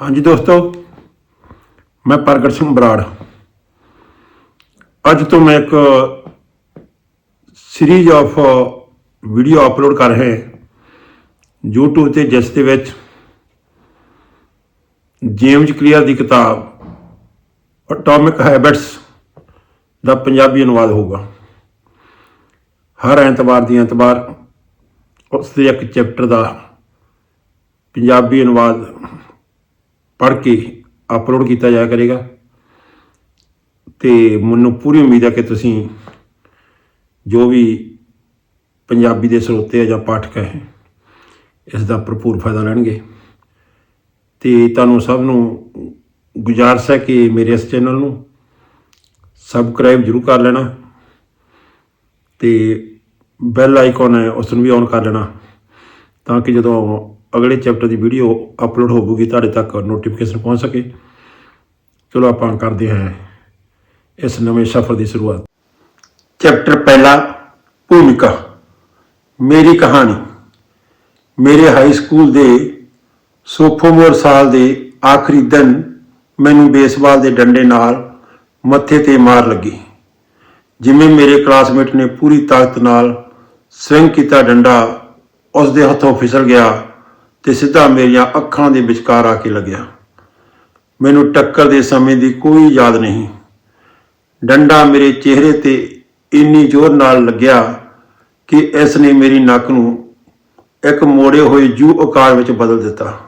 ਹਾਂਜੀ ਦੋਸਤੋ, ਮੈਂ ਪ੍ਰਗਟ ਸਿੰਘ ਬਰਾੜ। ਅੱਜ ਤੋਂ ਮੈਂ ਇੱਕ ਸੀਰੀਜ਼ ਆਫ ਵੀਡੀਓ ਅਪਲੋਡ ਕਰ ਰਿਹਾ ਹਾਂ। YouTube ਤੇ ਜਿਸ ਦੇ ਵਿੱਚ ਜੇਮਸ ਕਲੀਅਰ ਦੀ ਕਿਤਾਬ ਐਟੋਮਿਕ ਹੈਬਿਟਸ ਦਾ ਪੰਜਾਬੀ ਅਨੁਵਾਦ ਹੋਊਗਾ। ਹਰ ਐਤਵਾਰ ਦੀ ਐਤਵਾਰ ਉਸ ਦੇ ਇੱਕ ਚੈਪਟਰ ਦਾ ਪੰਜਾਬੀ ਅਨੁਵਾਦ ਪੜ੍ਹ ਕੇ ਅਪਲੋਡ ਕੀਤਾ ਜਾਇਆ ਕਰੇਗਾ। ਤੇ ਮੈਨੂੰ ਪੂਰੀ ਉਮੀਦ ਹੈ ਕਿ ਤੁਸੀਂ ਜੋ ਵੀ ਪੰਜਾਬੀ ਦੇ ਸਰੋਤੇ ਆ ਜਾਂ ਪਾਠਕ ਹੈ, ਇਸ ਦਾ ਭਰਪੂਰ ਫਾਇਦਾ ਲੈਣਗੇ। ਤੇ ਤੁਹਾਨੂੰ ਸਭ ਨੂੰ ਗੁਜ਼ਾਰਿਸ਼ ਹੈ ਕਿ ਮੇਰੇ ਇਸ ਚੈਨਲ ਨੂੰ ਸਬਸਕ੍ਰਾਈਬ ਜਰੂਰ ਕਰ ਲੈਣਾ ਤੇ ਬੈਲ ਆਈਕਨ ਹੈ ਉਸ ਨੂੰ ਵੀ ਔਨ ਕਰ ਲੈਣਾ ਤਾਂ ਕਿ ਜਦੋਂ ਅਗਲੇ ਚੈਪਟਰ ਦੀ ਵੀਡੀਓ ਅਪਲੋਡ ਹੋਵੇਗੀ ਤੁਹਾਡੇ ਤੱਕ ਨੋਟੀਫਿਕੇਸ਼ਨ ਪਹੁੰਚ ਸਕੇ। ਚਲੋ ਆਪਾਂ ਕਰਦੇ ਹਾਂ ਇਸ ਨਵੇਂ ਸਫ਼ਰ ਦੀ ਸ਼ੁਰੂਆਤ। ਚੈਪਟਰ ਪਹਿਲਾ, ਭੂਮਿਕਾ। ਮੇਰੀ ਕਹਾਣੀ। ਮੇਰੇ ਹਾਈ ਸਕੂਲ ਦੇ ਸੋਫੋਮੋਰ ਸਾਲ ਦੇ ਆਖਰੀ ਦਿਨ ਮੈਨੂੰ ਬੇਸਬਾਲ ਦੇ ਡੰਡੇ ਨਾਲ ਮੱਥੇ ਤੇ ਮਾਰ ਲੱਗੀ। ਜਿਵੇਂ ਮੇਰੇ ਕਲਾਸਮੇਟ ਨੇ ਪੂਰੀ ਤਾਕਤ ਨਾਲ ਸਵਿੰਗ ਕੀਤਾ ਡੰਡਾ ਉਸ ਦੇ ਹੱਥੋਂ ਫਿਸਲ ਗਿਆ। ਤੇ ਸਿੱਧਾ ਮੇਰੀਆਂ ਅੱਖਾਂ ਦੇ ਵਿਚਕਾਰ ਆ ਕੇ ਲੱਗਿਆ। ਮੈਨੂੰ ਟੱਕਰ ਦੇ ਸਮੇਂ ਦੀ ਕੋਈ ਯਾਦ ਨਹੀਂ। ਡੰਡਾ ਮੇਰੇ ਚਿਹਰੇ ਤੇ ਇੰਨੀ ਜ਼ੋਰ ਨਾਲ ਲੱਗਿਆ ਕਿ ਇਸ ਨੇ ਮੇਰੀ ਨੱਕ ਨੂੰ ਇੱਕ ਮੋੜੇ ਹੋਏ ਜੂ ਆਕਾਰ ਵਿੱਚ ਬਦਲ ਦਿੱਤਾ।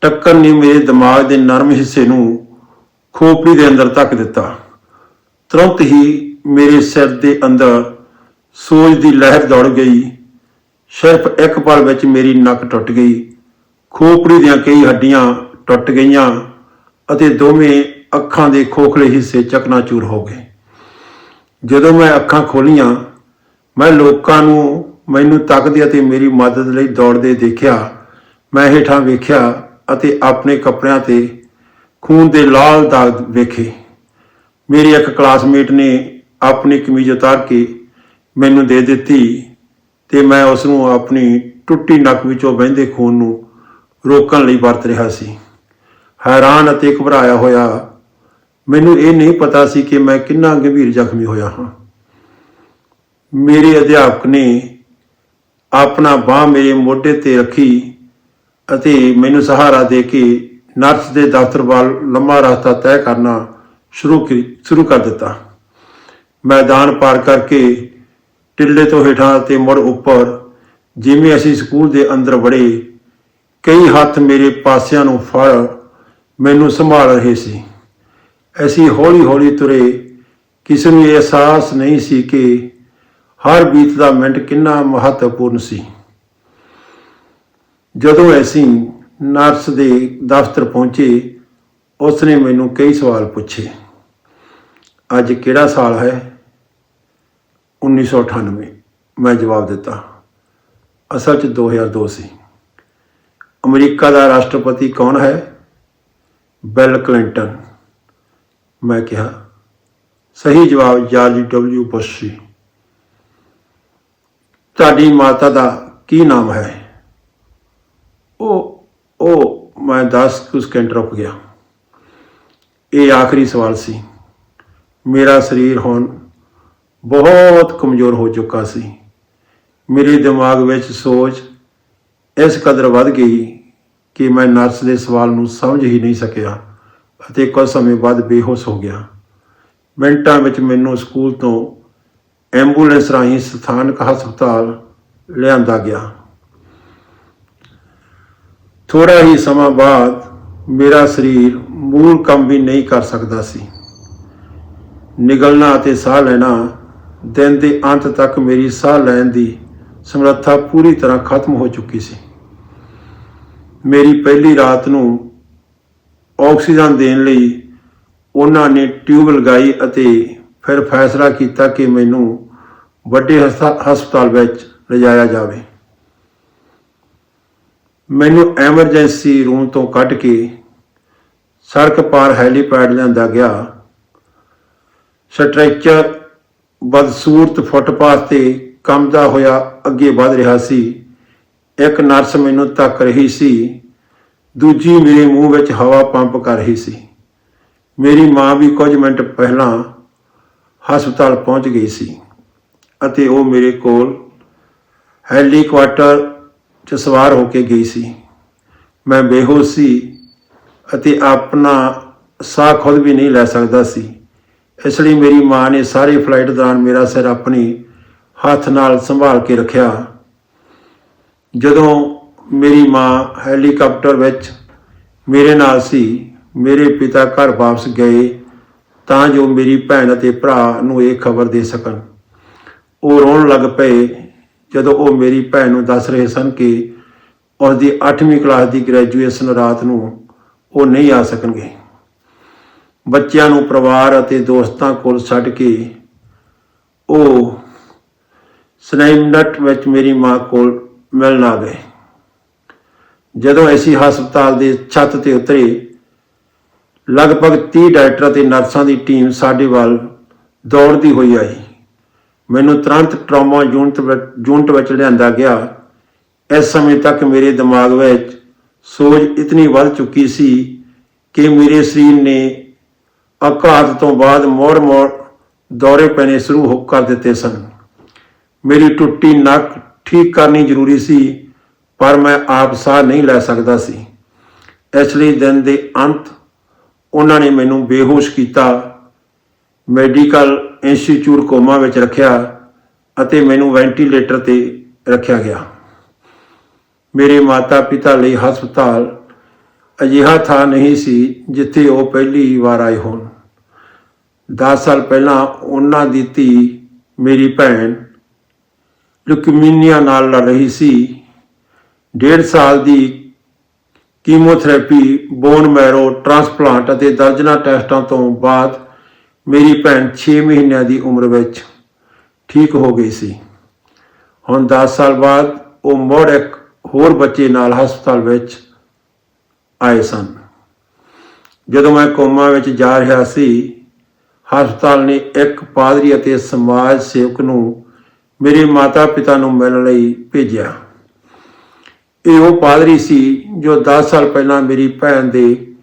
ਟੱਕਰ ਨੇ ਮੇਰੇ ਦਿਮਾਗ ਦੇ ਨਰਮ ਹਿੱਸੇ ਨੂੰ ਖੋਪੜੀ ਦੇ ਅੰਦਰ ਧੱਕ ਦਿੱਤਾ। ਤੁਰੰਤ ਹੀ ਮੇਰੇ ਸਿਰ ਦੇ ਅੰਦਰ ਸੋਜ ਦੀ ਲਹਿਰ ਦੌੜ ਗਈ। ਸਿਰਫ ਇੱਕ ਪਲ ਵਿੱਚ ਮੇਰੀ ਨੱਕ ਟੁੱਟ ਗਈ। ਖੋਪੜੀ ਦੀਆਂ ਕਈ ਹੱਡੀਆਂ ਟੁੱਟ ਗਈਆਂ ਅਤੇ ਦੋਵੇਂ ਅੱਖਾਂ ਦੇ ਖੋਖਲੇ ਹਿੱਸੇ ਚਕਨਾਚੂਰ ਹੋ ਗਏ। ਜਦੋਂ ਮੈਂ ਅੱਖਾਂ ਖੋਲੀਆਂ, ਮੈਂ ਲੋਕਾਂ ਨੂੰ ਮੈਨੂੰ ਤੱਕਦੇ ਅਤੇ ਮੇਰੀ ਮਦਦ ਲਈ ਦੌੜਦੇ ਦੇਖਿਆ। ਮੈਂ ਹੇਠਾਂ ਵੇਖਿਆ ਅਤੇ ਆਪਣੇ ਕੱਪੜਿਆਂ ਤੇ ਖੂਨ ਦੇ ਲਾਲ ਦਾਗ ਵੇਖੇ। ਮੇਰੀ ਇੱਕ ਕਲਾਸਮੇਟ ਨੇ ਆਪਣੀ ਕਮੀਜ਼ ਉਤਾਰ ਕੇ ਮੈਨੂੰ ਦੇ ਦਿੱਤੀ ਤੇ ਮੈਂ ਉਸ ਨੂੰ ਆਪਣੀ ਟੁੱਟੀ ਨੱਕ ਵਿੱਚੋਂ ਵਹਿੰਦੇ ਖੂਨ ਨੂੰ ਰੋਕਣ ਲਈ ਵਰਤ ਰਿਹਾ ਸੀ। ਹੈਰਾਨ ਅਤੇ ਘਬਰਾਇਆ ਹੋਇਆ ਮੈਨੂੰ ਇਹ ਨਹੀਂ ਪਤਾ ਸੀ ਕਿ ਮੈਂ ਕਿੰਨਾ ਗੰਭੀਰ ਜ਼ਖਮੀ ਹੋਇਆ ਹਾਂ। ਮੇਰੇ ਅਧਿਆਪਕ ਨੇ ਆਪਣਾ ਬਾਹ ਮੇਰੇ ਮੋਢੇ ਤੇ ਰੱਖੀ ਅਤੇ ਮੈਨੂੰ ਸਹਾਰਾ ਦੇ ਕੇ ਨਰਸ ਦੇ ਦਫ਼ਤਰ ਵੱਲ ਲੰਮਾ ਰਸਤਾ ਤੈਅ ਕਰਨਾ ਸ਼ੁਰੂ ਕੀ, ਸ਼ੁਰੂ ਕਰ ਦਿੱਤਾ। ਮੈਦਾਨ ਪਾਰ ਕਰਕੇ ਟਿੱਲੇ ਤੋਂ ਹੇਠਾਂ ਤੇ ਮੁੜ ਉੱਪਰ, ਜਿਵੇਂ ਅਸੀਂ ਸਕੂਲ ਦੇ ਅੰਦਰ ਵੜੇ, ਕਈ ਹੱਥ ਮੇਰੇ ਪਾਸਿਆਂ ਨੂੰ ਫੜ, ਮੈਨੂੰ ਸੰਭਾਲ ਰਹੇ ਸੀ। ਅਸੀਂ ਹੌਲੀ-ਹੌਲੀ ਤੁਰੇ, ਕਿਸੇ ਨੂੰ ਇਹ ਅਹਿਸਾਸ ਨਹੀਂ ਸੀ ਕਿ ਹਰ ਬੀਤਦਾ ਮਿੰਟ ਕਿੰਨਾ ਮਹੱਤਵਪੂਰਨ ਸੀ। ਜਦੋਂ ਅਸੀਂ ਨਰਸ ਦੇ ਦਫ਼ਤਰ ਪਹੁੰਚੇ, ਉਸਨੇ ਮੈਨੂੰ ਕਈ ਸਵਾਲ ਪੁੱਛੇ। ਅੱਜ ਕਿਹੜਾ ਸਾਲ ਹੈ? 1998 ਮੈਂ ਜਵਾਬ ਦਿੱਤਾ। ਅਸਲ 'ਚ 2002 ਸੀ। ਅਮਰੀਕਾ ਦਾ ਰਾਸ਼ਟਰਪਤੀ ਕੌਣ ਹੈ? Bill Clinton. ਮੈਂ ਕਿਹਾ, ਸਹੀ ਜਵਾਬ ਜਾਰਜ ਡਬਲਯੂ ਬੁਸ਼ ਸੀ। ਤੁਹਾਡੀ ਮਾਤਾ ਦਾ ਕੀ ਨਾਮ ਹੈ? ਉਹ ਉਹ, ਮੈਂ 10 ਕੁ ਸਕਿੰਟ ਰੁਕ ਗਿਆ। ਇਹ ਆਖਰੀ ਸਵਾਲ ਸੀ। ਮੇਰਾ ਸਰੀਰ ਹੁਣ ਬਹੁਤ ਕਮਜ਼ੋਰ ਹੋ ਚੁੱਕਾ ਸੀ। ਮੇਰੇ ਦਿਮਾਗ ਵਿੱਚ ਸੋਚ ਇਸ ਕਦਰ ਵੱਧ ਗਈ ਕਿ ਮੈਂ ਨਰਸ ਦੇ ਸਵਾਲ ਨੂੰ ਸਮਝ ਹੀ ਨਹੀਂ ਸਕਿਆ ਅਤੇ ਕੁਝ ਸਮੇਂ ਬਾਅਦ ਬੇਹੋਸ਼ ਹੋ ਗਿਆ। ਮਿੰਟਾਂ ਵਿੱਚ ਮੈਨੂੰ ਸਕੂਲ ਤੋਂ ਐਂਬੂਲੈਂਸ ਰਾਹੀਂ ਸਥਾਨਕ ਹਸਪਤਾਲ ਲਿਆਂਦਾ ਗਿਆ। ਥੋੜਾ ਹੀ ਸਮਾਂ ਬਾਅਦ ਮੇਰਾ ਸਰੀਰ ਮੂਲ ਕੰਮ ਵੀ ਨਹੀਂ ਕਰ ਸਕਦਾ ਸੀ। ਨਿਗਲਣਾ ਅਤੇ ਸਾਹ ਲੈਣਾ ਦਿਨ ਦੇ ਅੰਤ ਤੱਕ ਮੇਰੀ ਸਾਹ ਲੈਣ ਦੀ ਸਮਰੱਥਾ ਪੂਰੀ ਤਰ੍ਹਾਂ ਖਤਮ ਹੋ ਚੁੱਕੀ ਸੀ। ਮੇਰੀ ਪਹਿਲੀ ਰਾਤ ਨੂੰ ਆਕਸੀਜਨ ਦੇਣ ਲਈ ਉਹਨਾਂ ਨੇ ਟਿਊਬ ਲਗਾਈ ਅਤੇ ਫਿਰ ਫੈਸਲਾ ਕੀਤਾ ਕਿ ਮੈਨੂੰ ਵੱਡੇ ਹਸਤਾ- ਹਸਪਤਾਲ ਵਿੱਚ ਲਿਜਾਇਆ ਜਾਵੇ। ਮੈਨੂੰ ਐਮਰਜੈਂਸੀ ਰੂਮ ਤੋਂ ਕੱਢ ਕੇ ਸੜਕ ਪਾਰ ਹੈਲੀਪੈਡ ਲਿਆਂਦਾ ਗਿਆ। ਸਟ੍ਰੈਚਰ ਬਦਸੂਰਤ ਫੁੱਟਪਾਥ ਤੇ ਕੰਬਦਾ ਹੋਇਆ ਅੱਗੇ ਵਧ ਰਿਹਾ ਸੀ। ਇੱਕ ਨਰਸ ਮੈਨੂੰ ਤੱਕ ਰਹੀ ਸੀ। ਦੂਜੀ ਮੇਰੇ ਮੂੰਹ ਵਿੱਚ ਹਵਾ ਪੰਪ ਕਰ ਰਹੀ ਸੀ। ਮੇਰੀ ਮਾਂ ਵੀ ਕੁਝ ਮਿੰਟ ਪਹਿਲਾਂ ਹਸਪਤਾਲ ਪਹੁੰਚ ਗਈ ਸੀ ਅਤੇ ਉਹ ਮੇਰੇ ਕੋਲ ਹੈਲੀਕਾਪਟਰ 'ਚ ਸਵਾਰ ਹੋ ਕੇ ਗਈ ਸੀ। ਮੈਂ ਬੇਹੋਸ਼ ਸੀ ਅਤੇ ਆਪਣਾ ਸਾਹ ਖੁਦ ਵੀ ਨਹੀਂ ਲੈ ਸਕਦਾ ਸੀ। ਇਸ ਲਈ ਮੇਰੀ ਮਾਂ ਨੇ ਸਾਰੀ ਫਲਾਈਟ ਦੌਰਾਨ ਮੇਰਾ ਸਿਰ ਆਪਣੀ ਹੱਥ ਨਾਲ ਸੰਭਾਲ ਕੇ ਰੱਖਿਆ। ਜਦੋਂ ਮੇਰੀ ਮਾਂ ਹੈਲੀਕਾਪਟਰ ਵਿੱਚ ਮੇਰੇ ਨਾਲ ਸੀ, ਮੇਰੇ ਪਿਤਾ ਘਰ ਵਾਪਸ ਗਏ ਤਾਂ ਜੋ ਮੇਰੀ ਭੈਣ ਅਤੇ ਭਰਾ ਨੂੰ ਇਹ ਖਬਰ ਦੇ ਸਕਣ। ਉਹ ਰੋਣ ਲੱਗ ਪਏ ਜਦੋਂ ਉਹ ਮੇਰੀ ਭੈਣ ਨੂੰ ਦੱਸ ਰਹੇ ਸਨ ਕਿ ਉਸ ਦੀ 8ਵੀਂ ਕਲਾਸ ਦੀ ਗ੍ਰੈਜੂਏਸ਼ਨ ਰਾਤ ਨੂੰ ਉਹ ਨਹੀਂ ਆ ਸਕਣਗੇ। ਬੱਚਿਆਂ ਨੂੰ ਪਰਿਵਾਰ ਅਤੇ ਦੋਸਤਾਂ ਕੋਲ ਛੱਡ ਕੇ ਉਹ ਸਨੈਮਨਟ ਵਿੱਚ ਮੇਰੀ ਮਾਂ ਕੋਲ ਮਿਲਣ ਆ ਗਏ। ਜਦੋਂ ਅਸੀਂ ਹਸਪਤਾਲ ਦੇ ਛੱਤ ਤੇ ਉਤਰੇ, ਲਗਭਗ 30 ਡਾਕਟਰ ਅਤੇ ਨਰਸਾਂ ਦੀ ਟੀਮ ਸਾਡੇ ਵੱਲ ਦੌੜਦੀ ਹੋਈ ਆਈ। ਮੈਨੂੰ ਤੁਰੰਤ ਟਰਾਮਾ ਯੂਨਿਟ ਯੂਨਿਟ ਵਿੱਚ ਲਿਆਂਦਾ ਗਿਆ। ਇਸ ਸਮੇਂ ਤੱਕ ਮੇਰੇ ਦਿਮਾਗ ਵਿੱਚ ਸੋਜ ਇਤਨੀ ਵੱਧ ਚੁੱਕੀ ਸੀ ਕਿ ਮੇਰੇ ਸਰੀਰ ਨੇ ਅਕਾਤ ਤੋਂ ਬਾਅਦ ਮੋੜ-ਮੋੜ ਦੌਰੇ ਪੈਣੇ ਸ਼ੁਰੂ ਹੋ ਕਰ ਦਿੱਤੇ ਸਨ। ਮੇਰੀ ਟੁੱਟੀ ਨੱਕ ਠੀਕ ਕਰਨੀ ਜ਼ਰੂਰੀ ਸੀ, ਪਰ ਮੈਂ ਆਪ ਸਾਹ ਨਹੀਂ ਲੈ ਸਕਦਾ ਸੀ। ਇਸ ਲਈ ਦਿਨ ਦੇ ਅੰਤ ਉਹਨਾਂ ਨੇ ਮੈਨੂੰ ਬੇਹੋਸ਼ ਕੀਤਾ, ਮੈਡੀਕਲ ਇੰਸਟੀਚਿਊਟ ਕੋਮਾ ਵਿੱਚ ਰੱਖਿਆ ਅਤੇ ਮੈਨੂੰ ਵੈਂਟੀਲੇਟਰ ਤੇ ਰੱਖਿਆ ਗਿਆ। ਮੇਰੇ ਮਾਤਾ-ਪਿਤਾ ਲਈ ਹਸਪਤਾਲ ਅਜਿਹਾ ਥਾਂ ਨਹੀਂ ਸੀ ਜਿੱਥੇ ਉਹ ਪਹਿਲੀ ਵਾਰ ਆਏ ਹੋਣ। 10 ਸਾਲ ਪਹਿਲਾਂ ਉਹਨਾਂ ਦੀ ਧੀ ਮੇਰੀ ਭੈਣ ਲੁਕਮੀਨੀਆ ਨਾਲ ਲੜ ਰਹੀ ਸੀ, ਡੇਢ ਸਾਲ ਦੀ ਕੀਮੋਥੈਰੇਪੀ, ਬੋਨ ਮੈਰੋ, ਟ੍ਰਾਂਸਪਲਾਂਟ ਅਤੇ ਦਰਜਨਾ ਟੈਸਟਾਂ ਤੋਂ ਬਾਅਦ ਮੇਰੀ ਭੈਣ 6 ਮਹੀਨਿਆਂ ਦੀ ਉਮਰ ਵਿੱਚ ਠੀਕ ਹੋ ਗਈ ਸੀ। ਹੁਣ 10 ਸਾਲ ਬਾਅਦ ਉਹ ਮੁੜ ਇੱਕ ਹੋਰ ਬੱਚੇ ਨਾਲ ਹਸਪਤਾਲ ਵਿੱਚ ਆਏ ਸਨ। ਜਦੋਂ ਮੈਂ ਕੋਮਾ ਵਿੱਚ ਜਾ ਰਿਹਾ ਸੀ ਹਸਪਤਾਲ ਨੇ ਇੱਕ ਪਾਦਰੀ ਅਤੇ ਸਮਾਜ ਸੇਵਕ ਨੂੰ ਮੇਰੇ ਮਾਤਾ-ਪਿਤਾ ਨੂੰ ਮਿਲਣ ਲਈ ਭੇਜਿਆ। ਇਹ ਉਹ ਪਾਦਰੀ ਸੀ ਜੋ 10 ਸਾਲ ਪਹਿਲਾਂ ਮੇਰੀ ਭੈਣ ਦੇ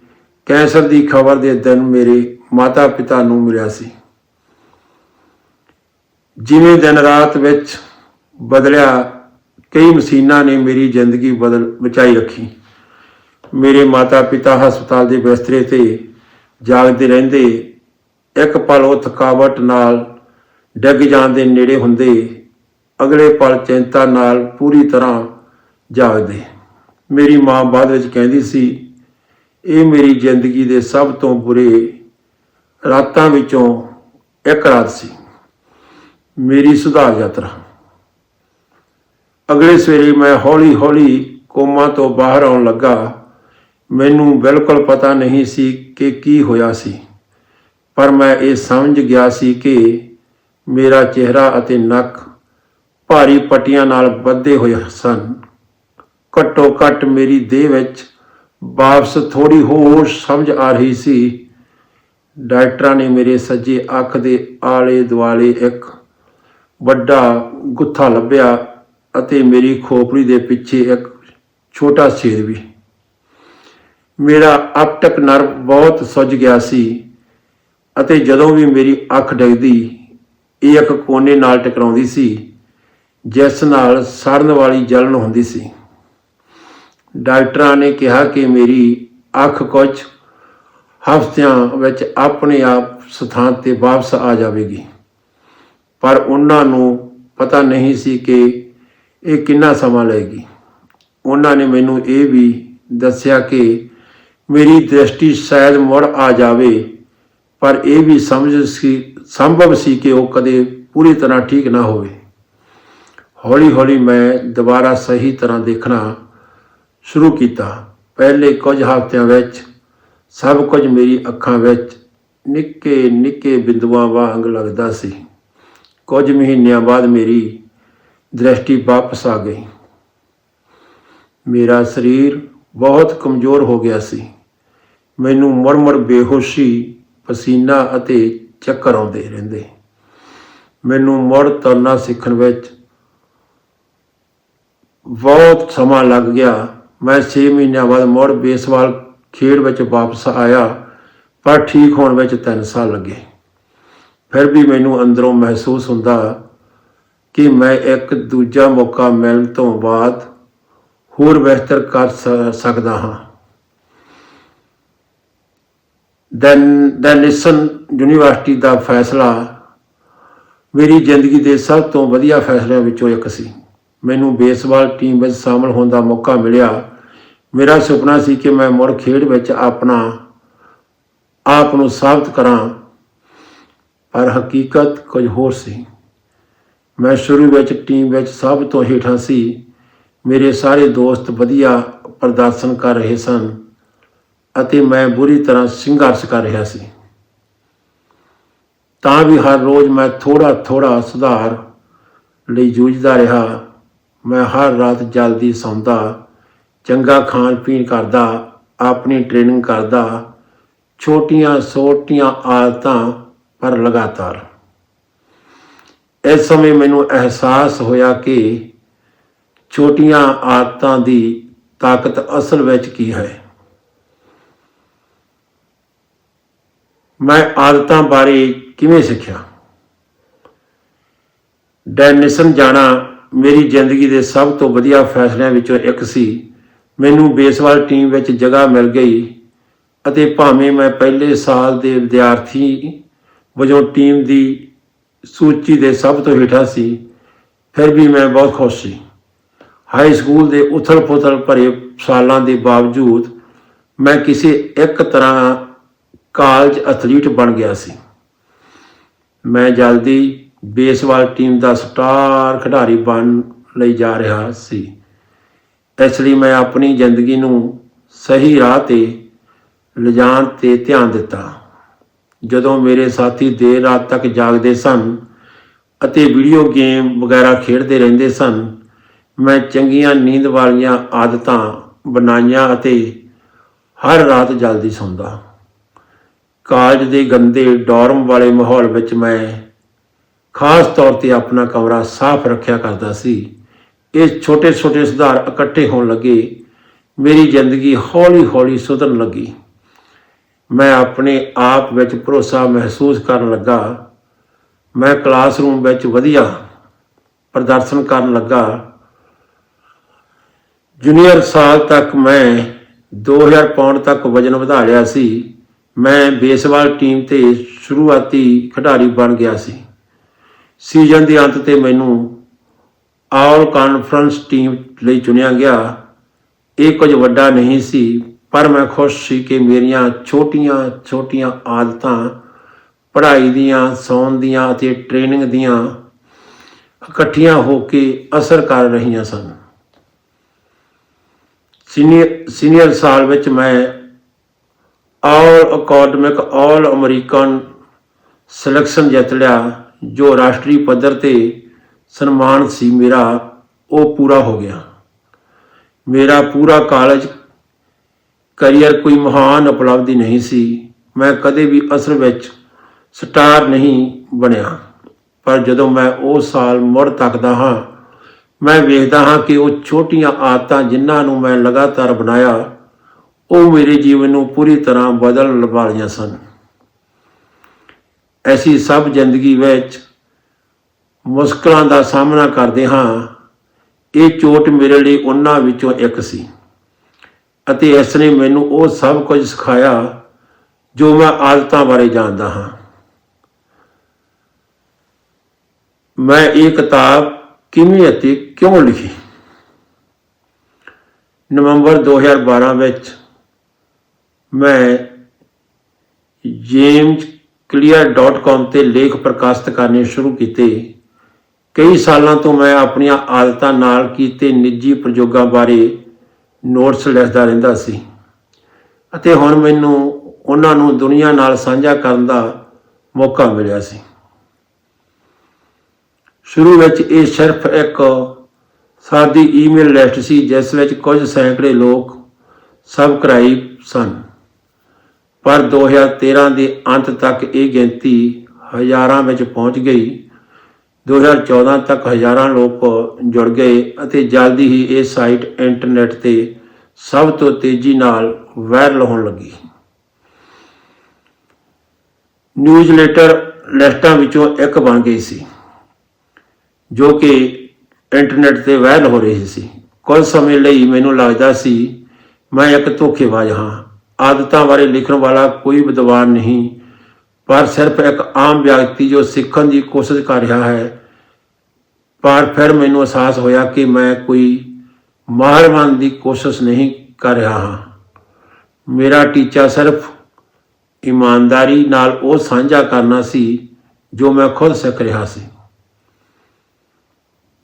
ਕੈਂਸਰ ਦੀ ਖਬਰ ਦੇ ਦਿਨ ਮੇਰੇ ਮਾਤਾ-ਪਿਤਾ ਨੂੰ ਮਿਲਿਆ ਸੀ। ਜਿਵੇਂ ਦਿਨ ਰਾਤ ਵਿੱਚ ਬਦਲਿਆ, ਕਈ ਮਸ਼ੀਨਾਂ ਨੇ ਮੇਰੀ ਜ਼ਿੰਦਗੀ ਬਦਲ ਬਚਾਈ ਰੱਖੀ। ਮੇਰੇ ਮਾਤਾ-ਪਿਤਾ ਹਸਪਤਾਲ ਦੇ ਬਿਸਤਰੇ ਤੇ ਜਾਗਦੇ ਰਹਿੰਦੇ ਇੱਕ ਪਲ ਉਹ ਥਕਾਵਟ ਨਾਲ ਡਿੱਗ ਜਾਣ ਦੇ ਨੇੜੇ ਹੁੰਦੇ ਅਗਲੇ ਪਲ ਚਿੰਤਾ ਨਾਲ ਪੂਰੀ ਤਰ੍ਹਾਂ ਜਾਗਦੇ। ਮੇਰੀ ਮਾਂ ਬਾਅਦ ਵਿੱਚ ਕਹਿੰਦੀ ਸੀ, ਇਹ ਮੇਰੀ ਜ਼ਿੰਦਗੀ ਦੇ ਸਭ ਤੋਂ ਬੁਰੇ ਰਾਤਾਂ ਵਿੱਚੋਂ ਇੱਕ ਰਾਤ ਸੀ। ਮੇਰੀ ਸੁਧਾਰ ਯਾਤਰਾ। ਅਗਲੇ ਸਵੇਰੇ ਮੈਂ ਹੌਲੀ-ਹੌਲੀ ਕੋਮਾ ਤੋਂ ਬਾਹਰ ਆਉਣ ਲੱਗਾ। ਮੈਨੂੰ ਬਿਲਕੁਲ ਪਤਾ ਨਹੀਂ ਸੀ ਕਿ ਕੀ ਹੋਇਆ ਸੀ। ਪਰ ਮੈਂ ਇਹ ਸਮਝ ਗਿਆ ਸੀ ਕਿ ਮੇਰਾ ਚਿਹਰਾ ਅਤੇ ਨੱਕ ਭਾਰੀ ਪੱਟੀਆਂ ਨਾਲ ਬੱਧੇ ਹੋਏ ਸਨ। ਘੱਟੋ ਘੱਟ ਮੇਰੀ ਦੇਹ ਵਿੱਚ ਵਾਪਸ ਥੋੜੀ ਹੋਸ਼ ਸਮਝ ਆ ਰਹੀ ਸੀ। ਡਾਕਟਰਾਂ ਨੇ ਮੇਰੇ ਸੱਜੇ ਅੱਖ ਦੇ ਆਲੇ ਦੁਆਲੇ ਇੱਕ ਵੱਡਾ ਗੁੱਥਾ ਲੱਭਿਆ ਅਤੇ ਮੇਰੀ ਖੋਪੜੀ ਦੇ ਪਿੱਛੇ ਇੱਕ ਛੋਟਾ ਛੇਦ ਵੀ। ਮੇਰਾ ਆਪਟਕ ਨਰਵ ਬਹੁਤ ਸੁੱਜ ਗਿਆ ਸੀ। ਅਤੇ ਜਦੋਂ ਵੀ ਮੇਰੀ ਅੱਖ ਡਿੱਗਦੀ, ਇਹ ਇੱਕ ਕੋਨੇ ਨਾਲ ਟਕਰਾਉਂਦੀ ਸੀ, ਜਿਸ ਨਾਲ ਸੜਨ ਵਾਲੀ ਜਲਨ ਹੁੰਦੀ ਸੀ। ਡਾਕਟਰਾਂ ਨੇ ਕਿਹਾ ਕਿ ਮੇਰੀ ਅੱਖ ਕੁਝ ਹਫ਼ਤਿਆਂ ਵਿੱਚ ਆਪਣੇ ਆਪ ਸਥਾਨ ਤੇ ਵਾਪਸ ਆ ਜਾਵੇਗੀ। ਪਰ ਉਹਨਾਂ ਨੂੰ ਪਤਾ ਨਹੀਂ ਸੀ ਕਿ ਇਹ ਕਿੰਨਾ ਸਮਾਂ ਲਏਗੀ। ਉਹਨਾਂ ਨੇ ਮੈਨੂੰ ਇਹ ਵੀ ਦੱਸਿਆ ਕਿ ਮੇਰੀ ਦ੍ਰਿਸ਼ਟੀ ਸ਼ਾਇਦ ਮੁੜ ਆ ਜਾਵੇ ਪਰ ਇਹ ਵੀ ਸਮਝ ਸੀ, ਸੰਭਵ ਸੀ ਕਿ ਉਹ ਕਦੇ ਪੂਰੀ ਤਰ੍ਹਾਂ ਠੀਕ ਨਾ ਹੋਵੇ। ਹੌਲੀ-ਹੌਲੀ ਮੈਂ ਦੁਬਾਰਾ ਸਹੀ ਤਰ੍ਹਾਂ ਦੇਖਣਾ ਸ਼ੁਰੂ ਕੀਤਾ। ਪਹਿਲੇ ਕੁਝ ਹਫ਼ਤਿਆਂ ਵਿੱਚ, ਸਭ ਕੁਝ ਮੇਰੀ ਅੱਖਾਂ ਵਿੱਚ ਨਿੱਕੇ ਨਿੱਕੇ ਬਿੰਦੂਆਂ ਵਾਂਗ ਲੱਗਦਾ ਸੀ। ਕੁਝ ਮਹੀਨਿਆਂ ਬਾਅਦ ਮੇਰੀ ਦ੍ਰਿਸ਼ਟੀ ਵਾਪਸ ਆ ਗਈ। ਮੇਰਾ ਸਰੀਰ ਬਹੁਤ ਕਮਜ਼ੋਰ ਹੋ ਗਿਆ ਸੀ। ਮੈਨੂੰ ਮੁੜ-ਮੁੜ ਬੇਹੋਸ਼ੀ ਪਸੀਨਾ ਅਤੇ ਚੱਕਰ ਆਉਂਦੇ ਰਹਿੰਦੇ। ਮੈਨੂੰ ਮੁੜ ਤੁਰਨਾ ਸਿੱਖਣ ਵਿੱਚ ਬਹੁਤ ਸਮਾਂ ਲੱਗ ਗਿਆ। ਮੈਂ 6 ਮਹੀਨਿਆਂ ਬਾਅਦ ਮੁੜ ਬੇਸਬਾਲ ਖੇਡ ਵਿੱਚ ਵਾਪਸ ਆਇਆ, ਪਰ ਠੀਕ ਹੋਣ ਵਿੱਚ 3 ਸਾਲ ਲੱਗੇ। ਫਿਰ ਵੀ ਮੈਨੂੰ ਅੰਦਰੋਂ ਮਹਿਸੂਸ ਹੁੰਦਾ ਕਿ ਮੈਂ ਇੱਕ ਦੂਜਾ ਮੌਕਾ ਮਿਲਣ ਤੋਂ ਬਾਅਦ ਹੋਰ ਬਿਹਤਰ ਕਰ ਸਕਦਾ ਹਾਂ। ਦੈਨ ਡੈਨਿਸਨ ਯੂਨੀਵਰਸਿਟੀ ਦਾ ਫੈਸਲਾ ਮੇਰੀ ਜ਼ਿੰਦਗੀ ਦੇ ਸਭ ਤੋਂ ਵਧੀਆ ਫੈਸਲਿਆਂ ਵਿੱਚੋਂ ਇੱਕ ਸੀ। ਮੈਨੂੰ ਬੇਸਬਾਲ ਟੀਮ ਵਿੱਚ ਸ਼ਾਮਲ ਹੋਣ ਦਾ ਮੌਕਾ ਮਿਲਿਆ। ਮੇਰਾ ਸੁਪਨਾ ਸੀ ਕਿ ਮੈਂ ਮੁੜ ਖੇਡ ਵਿੱਚ ਆਪਣਾ ਆਪ ਨੂੰ ਸਾਬਤ ਕਰਾਂ, ਪਰ ਹਕੀਕਤ ਕੁਝ ਹੋਰ ਸੀ। ਮੈਂ ਸ਼ੁਰੂ ਵਿੱਚ ਟੀਮ ਵਿੱਚ ਸਭ ਤੋਂ ਹੇਠਾਂ ਸੀ। ਮੇਰੇ ਸਾਰੇ ਦੋਸਤ ਵਧੀਆ ਪ੍ਰਦਰਸ਼ਨ ਕਰ ਰਹੇ ਸਨ। ਅਤੇ ਮੈਂ ਬੁਰੀ ਤਰ੍ਹਾਂ ਸੰਘਰਸ਼ ਕਰ ਰਿਹਾ ਸੀ। ਤਾਂ ਵੀ ਹਰ ਰੋਜ਼ ਮੈਂ ਥੋੜਾ ਥੋੜਾ ਸੁਧਾਰ ਲਈ ਜੂਝਦਾ ਰਿਹਾ। ਮੈਂ ਹਰ ਰਾਤ ਜਲਦੀ ਸੌਂਦਾ, ਚੰਗਾ ਖਾਣ ਪੀਣ ਕਰਦਾ, ਆਪਣੀ ਟ੍ਰੇਨਿੰਗ ਕਰਦਾ, ਛੋਟੀਆਂ ਛੋਟੀਆਂ ਆਦਤਾਂ ਪਰ ਲਗਾਤਾਰ। ਇਸ ਸਮੇਂ ਮੈਨੂੰ ਅਹਿਸਾਸ ਹੋਇਆ ਕਿ ਛੋਟੀਆਂ ਆਦਤਾਂ ਦੀ ਤਾਕਤ ਅਸਲ ਵਿੱਚ ਕੀ ਹੈ। ਮੈਂ ਆਦਤਾਂ ਬਾਰੇ ਕਿਵੇਂ ਸਿੱਖਿਆ? ਡੈਨਿਸਨ ਜਾਣਾ ਮੇਰੀ ਜ਼ਿੰਦਗੀ ਦੇ ਸਭ ਤੋਂ ਵਧੀਆ ਫੈਸਲਿਆਂ ਵਿੱਚੋਂ ਇੱਕ ਸੀ। ਮੈਨੂੰ ਬੇਸਬਾਲ ਟੀਮ ਵਿੱਚ ਜਗ੍ਹਾ ਮਿਲ ਗਈ ਅਤੇ ਭਾਵੇਂ ਮੈਂ ਪਹਿਲੇ ਸਾਲ ਦੇ ਵਿਦਿਆਰਥੀ ਵਜੋਂ ਟੀਮ ਦੀ ਸੂਚੀ ਦੇ ਸਭ ਤੋਂ ਹੇਠਾਂ ਸੀ, ਫਿਰ ਵੀ ਮੈਂ ਬਹੁਤ ਖੁਸ਼ ਸੀ। ਹਾਈ ਸਕੂਲ ਦੇ ਉਥਲ-ਪੁਥਲ ਭਰੇ ਸਾਲਾਂ ਦੇ ਬਾਵਜੂਦ ਮੈਂ ਕਿਸੇ ਇੱਕ ਤਰ੍ਹਾਂ ਕਾਲਜ ਐਥਲੀਟ ਬਣ ਗਿਆ ਸੀ। ਮੈਂ ਜਲਦੀ ਬੇਸਬਾਲ ਟੀਮ ਦਾ ਸਟਾਰ ਖਿਡਾਰੀ ਬਣਨ ਲਈ ਜਾ ਰਿਹਾ ਸੀ। ਇਸ ਲਈ ਮੈਂ ਆਪਣੀ ਜ਼ਿੰਦਗੀ ਨੂੰ ਸਹੀ ਰਾਹ ਤੇ ਲਿਜਾਣ ਤੇ ਧਿਆਨ ਦਿੱਤਾ। ਜਦੋਂ ਮੇਰੇ ਸਾਥੀ ਦੇਰ ਰਾਤ ਤੱਕ ਜਾਗਦੇ ਸਨ ਅਤੇ ਵੀਡੀਓ ਗੇਮ ਵਗੈਰਾ ਖੇਡਦੇ ਰਹਿੰਦੇ ਸਨ, ਮੈਂ ਚੰਗੀਆਂ ਨੀਂਦ ਵਾਲੀਆਂ ਆਦਤਾਂ ਬਣਾਈਆਂ ਅਤੇ ਹਰ ਰਾਤ ਜਲਦੀ ਸੌਂਦਾ। ਕਾਲਜ ਦੇ ਗੰਦੇ ਡਾਰਮ ਵਾਲੇ ਮਾਹੌਲ ਵਿੱਚ ਮੈਂ ਖਾਸ ਤੌਰ ਤੇ ਆਪਣਾ ਕਮਰਾ ਸਾਫ਼ ਰੱਖਿਆ ਕਰਦਾ ਸੀ। ਇਹ ਛੋਟੇ-ਛੋਟੇ ਸੁਧਾਰ ਇਕੱਠੇ ਹੋਣ ਲੱਗੇ, ਮੇਰੀ ਜ਼ਿੰਦਗੀ ਹੌਲੀ-ਹੌਲੀ ਸੁਧਰਨ ਲੱਗੀ। ਮੈਂ ਆਪਣੇ ਆਪ ਵਿੱਚ ਭਰੋਸਾ ਮਹਿਸੂਸ ਕਰਨ ਲੱਗਾ। ਮੈਂ ਕਲਾਸਰੂਮ ਵਿੱਚ ਵਧੀਆ ਪ੍ਰਦਰਸ਼ਨ ਕਰਨ ਲੱਗਾ। ਜੂਨੀਅਰ ਸਾਲ ਤੱਕ ਮੈਂ 2000 ਪਾਉਂਡ ਤੱਕ ਵਜਨ ਵਧਾ ਲਿਆ ਸੀ। ਮੈਂ ਬੇਸਬਾਲ ਟੀਮ ਤੇ ਸ਼ੁਰੂਆਤੀ ਖਿਡਾਰੀ ਬਣ ਗਿਆ ਸੀ। ਸੀਜ਼ਨ ਦੇ ਅੰਤ ਤੇ ਮੈਨੂੰ ਆਲ ਕਾਨਫਰੰਸ ਟੀਮ ਲਈ ਚੁਣਿਆ ਗਿਆ। ਇਹ ਕੁਝ ਵੱਡਾ ਨਹੀਂ ਸੀ, ਪਰ ਮੈਂ ਖੁਸ਼ ਸੀ ਕਿ ਮੇਰੀਆਂ ਛੋਟੀਆਂ-ਛੋਟੀਆਂ ਆਦਤਾਂ ਪੜ੍ਹਾਈ ਦੀਆਂ, ਸੌਣ ਦੀਆਂ ਅਤੇ ਟ੍ਰੇਨਿੰਗ ਦੀਆਂ ਇਕੱਠੀਆਂ ਹੋ ਕੇ ਅਸਰ ਕਰ ਰਹੀਆਂ ਸਨ। ਸੀਨੀਅਰ ਸੀਨੀਅਰ ਸਾਲ ਵਿੱਚ ਮੈਂ all academic all American selection ਜਿੱਤ ਲਿਆ ਜੋ ਰਾਸ਼ਟਰੀ ਪੱਧਰ ਤੇ ਸਨਮਾਨ ਸੀ ਮੇਰਾ, ਉਹ ਪੂਰਾ ਹੋ ਗਿਆ। ਮੇਰਾ ਪੂਰਾ ਕਾਲਜ, ਕੈਰੀਅਰ ਕੋਈ ਮਹਾਨ ਉਪਲਬਧੀ ਨਹੀਂ ਸੀ। ਮੈਂ ਕਦੇ ਵੀ ਅਸਲ ਵਿੱਚ ਸਟਾਰ ਨਹੀਂ ਬਣਿਆ। ਪਰ ਜਦੋਂ ਮੈਂ ਉਹ ਸਾਲ ਮੁੜ ਤੱਕਦਾ ਹਾਂ, ਮੈਂ ਵੇਖਦਾ ਹਾਂ ਕਿ ਉਹ ਛੋਟੀਆਂ ਆਦਤਾਂ ਜਿਨ੍ਹਾਂ ਨੂੰ ਮੈਂ ਲਗਾਤਾਰ ਬਣਾਇਆ ਉਹ ਮੇਰੇ ਜੀਵਨ ਨੂੰ ਪੂਰੀ ਤਰ੍ਹਾਂ ਬਦਲਣ ਵਾਲੀਆਂ ਸਨ। ਐਸੀ ਸਭ ਜ਼ਿੰਦਗੀ ਵਿੱਚ ਮੁਸ਼ਕਲਾਂ ਦਾ ਸਾਹਮਣਾ ਕਰਦੇ ਹਾਂ, ਇਹ ਚੋਟ ਮੇਰੇ ਲਈ ਉਹਨਾਂ ਵਿੱਚੋਂ ਇੱਕ ਸੀ ਅਤੇ ਇਸ ਨੇ ਮੈਨੂੰ ਉਹ ਸਭ ਕੁਝ ਸਿਖਾਇਆ ਜੋ ਮੈਂ ਆਦਤਾਂ ਬਾਰੇ ਜਾਣਦਾ ਹਾਂ। ਮੈਂ ਇਹ ਕਿਤਾਬ ਕਿਵੇਂ ਅਤੇ ਕਿਉਂ ਲਿਖੀ? ਨਵੰਬਰ 2012 ਵਿੱਚ ਮੈਂ jamesclear.com ਤੇ ਲੇਖ ਪ੍ਰਕਾਸ਼ਿਤ ਕਰਨੇ ਸ਼ੁਰੂ ਕੀਤੇ। ਕਈ ਸਾਲਾਂ ਤੋਂ ਮੈਂ ਆਪਣੀਆਂ ਆਦਤਾਂ ਨਾਲ ਕੀਤੇ ਨਿੱਜੀ ਪ੍ਰਯੋਗਾਂ ਬਾਰੇ ਨੋਟਸ ਲਿਖਦਾ ਰਹਿੰਦਾ ਸੀ। ਅਤੇ ਹੁਣ ਮੈਨੂੰ ਉਹਨਾਂ ਨੂੰ ਦੁਨੀਆ ਨਾਲ ਸਾਂਝਾ ਕਰਨ ਦਾ ਮੌਕਾ ਮਿਲਿਆ ਸੀ। ਸ਼ੁਰੂ ਵਿੱਚ ਇਹ ਸਿਰਫ ਇੱਕ ਸਾਦੀ ਈਮੇਲ ਲਿਸਟ ਸੀ, ਜਿਸ ਵਿੱਚ ਕੁਝ ਸੈਂਕੜੇ ਲੋਕ ਸਬਸਕ੍ਰਾਈਬ ਸਨ। ਪਰ 2013 ਦੇ ਅੰਤ ਤੱਕ ਇਹ ਗਿਣਤੀ ਹਜ਼ਾਰਾਂ ਵਿੱਚ ਪਹੁੰਚ ਗਈ। 2014 ਤੱਕ ਹਜ਼ਾਰਾਂ ਲੋਕ ਜੁੜ ਗਏ ਅਤੇ ਜਲਦੀ ਹੀ ਇਹ ਸਾਈਟ ਇੰਟਰਨੈਟ ਤੇ ਸਭ ਤੋਂ ਤੇਜ਼ੀ ਨਾਲ ਵਾਇਰਲ ਹੋਣ ਲੱਗੀ। ਨਿਊਜ਼ਲੇਟਰ ਲਿਸਟਾਂ ਵਿੱਚੋਂ ਇੱਕ ਬਣ ਗਈ ਸੀ, ਜੋ ਕਿ ਇੰਟਰਨੈਟ ਤੇ ਵਾਇਰਲ ਹੋ ਰਹੀ ਸੀ। ਕੁਝ ਸਮੇਂ ਲਈ ਮੈਨੂੰ ਲੱਗਦਾ ਸੀ, ਮੈਂ ਇੱਕ ਧੋਖੇਬਾਜ਼ ਹਾਂ। ਆਦਤਾਂ ਬਾਰੇ ਲਿਖਣ ਵਾਲਾ ਕੋਈ ਵਿਦਵਾਨ ਨਹੀਂ। ਪਰ ਸਿਰਫ ਇੱਕ ਆਮ ਵਿਅਕਤੀ ਜੋ ਸਿੱਖਣ ਦੀ ਕੋਸ਼ਿਸ਼ ਕਰ ਰਿਹਾ ਹੈ। ਪਰ ਫਿਰ ਮੈਨੂੰ ਅਹਿਸਾਸ ਹੋਇਆ ਕਿ ਮੈਂ ਕੋਈ ਮਾਹਰ ਬਣਨ ਦੀ ਕੋਸ਼ਿਸ਼ ਨਹੀਂ ਕਰ ਰਿਹਾ ਹਾਂ। ਮੇਰਾ ਟੀਚਾ ਸਿਰਫ ਇਮਾਨਦਾਰੀ ਨਾਲ ਉਹ ਸਾਂਝਾ ਕਰਨਾ ਸੀ ਜੋ ਮੈਂ ਖੁਦ ਸਿੱਖ ਰਿਹਾ ਸੀ।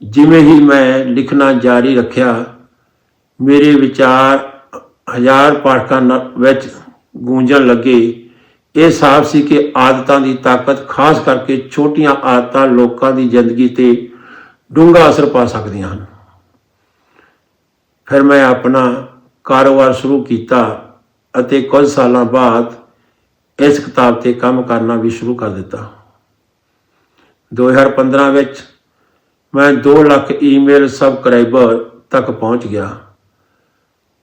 ਜਿਵੇਂ ਹੀ ਮੈਂ ਲਿਖਣਾ ਜਾਰੀ ਰੱਖਿਆ, ਮੇਰੇ ਵਿਚਾਰ ਹਜ਼ਾਰ ਪਾਠਕਾਂ ਨ- ਵਿੱਚ ਗੂੰਜਣ ਲੱਗੇ। ਇਹ ਸਾਫ਼ ਸੀ ਕਿ ਆਦਤਾਂ ਦੀ ਤਾਕਤ ਖਾਸ ਕਰਕੇ ਛੋਟੀਆਂ ਆਦਤਾਂ ਲੋਕਾਂ ਦੀ ਜ਼ਿੰਦਗੀ ਤੇ ਡੂੰਘਾ ਅਸਰ ਪਾ ਸਕਦੀਆਂ ਹਨ। ਫਿਰ ਮੈਂ ਆਪਣਾ ਕਾਰੋਬਾਰ ਸ਼ੁਰੂ ਕੀਤਾ ਅਤੇ ਕੁਝ ਸਾਲਾਂ ਬਾਅਦ ਇਸ ਕਿਤਾਬ ਤੇ ਕੰਮ ਕਰਨਾ ਵੀ ਸ਼ੁਰੂ ਕਰ ਦਿੱਤਾ। 2015 ਵਿੱਚ ਮੈਂ 2 ਲੱਖ ਈਮੇਲ ਸਬਸਕ੍ਰਾਈਬਰ ਤੱਕ ਪਹੁੰਚ ਗਿਆ